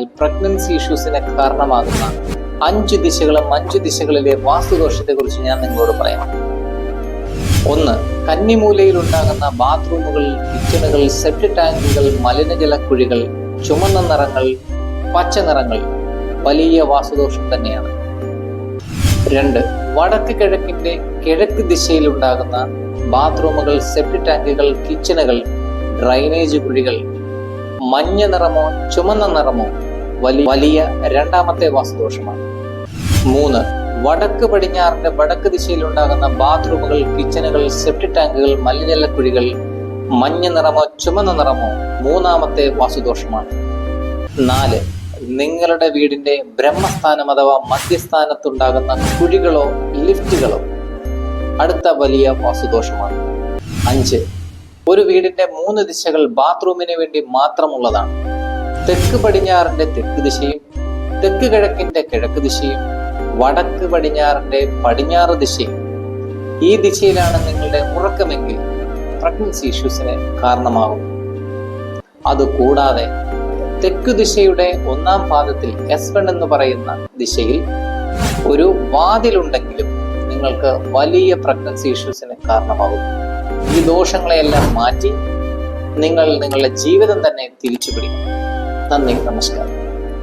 Pregnancy ഇഷ്യൂസിന് കാരണമാകുന്ന അഞ്ച് ദിശകളും അഞ്ച് ദിശകളിലെ വാസ്തുദോഷത്തെക്കുറിച്ച് ഞാൻ നിങ്ങളോട് പറയാം. ഒന്ന് കന്നിമൂലയിൽ ഉണ്ടാകുന്ന ബാത്റൂമുകൾ കിച്ചണുകൾ സെപ്റ്റ് ടാങ്കുകൾ മലിനജല കുഴികൾ ചുമന്ന നിറങ്ങൾ പച്ച നിറങ്ങൾ വലിയ വാസ്തുദോഷം തന്നെയാണ്. രണ്ട് വടക്ക് കിഴക്കിന്റെ കിഴക്ക് ദിശയിൽ ഉണ്ടാകുന്ന ബാത്റൂമുകൾ സെപ്റ്റ് ടാങ്കുകൾ കിച്ചണുകൾ ഡ്രൈനേജ് കുഴികൾ മഞ്ഞ നിറമോ ചുമന്ന നിറമോ വലിയ രണ്ടാമത്തെ വാസ്തുദോഷമാണ്. മൂന്ന് വടക്ക് പടിഞ്ഞാറിന്റെ വടക്ക് ദിശയിൽ ഉണ്ടാകുന്ന ബാത്റൂമുകൾ കിച്ചണുകൾ സെപ്റ്റി ടാങ്കുകൾ മലിനജലക്കുഴികൾ മഞ്ഞ നിറമോ ചുമന്ന നിറമോ മൂന്നാമത്തെ വാസുദോഷമാണ് നാല് നിങ്ങളുടെ വീടിന്റെ ബ്രഹ്മസ്ഥാനം അഥവാ മധ്യസ്ഥാനത്തുണ്ടാകുന്ന കുഴികളോ ലിഫ്റ്റുകളോ അടുത്ത വലിയ വാസുദോഷമാണ് അഞ്ച് ഒരു വീടിന്റെ മൂന്ന് ദിശകൾ ബാത്റൂമിന് വേണ്ടി മാത്രമുള്ളതാണ്. തെക്ക് പടിഞ്ഞാറിന്റെ തെക്ക് ദിശയും തെക്ക് കിഴക്കിന്റെ കിഴക്ക് ദിശയും വടക്ക് പടിഞ്ഞാറിന്റെ പടിഞ്ഞാറ് ദിശയും. ഈ ദിശയിലാണ് നിങ്ങളുടെ ഉറക്കമെങ്കിൽ പ്രഗ്നൻസി ഇഷ്യൂസിന് കാരണമാകും അതുകൂടാതെ തെക്കു ദിശയുടെ ഒന്നാം പാദത്തിൽ എസ് വൺ എന്ന് പറയുന്ന ദിശയിൽ ഒരു വാതിലുണ്ടെങ്കിലും നിങ്ങൾക്ക് വലിയ പ്രഗ്നൻസി ഇഷ്യൂസിന് കാരണമാകും ഈ ദോഷങ്ങളെയെല്ലാം മാറ്റി നിങ്ങൾ നിങ്ങളുടെ ജീവിതം തന്നെ തിരിച്ചു പിടിക്കും తన్నికి నమస్కారం.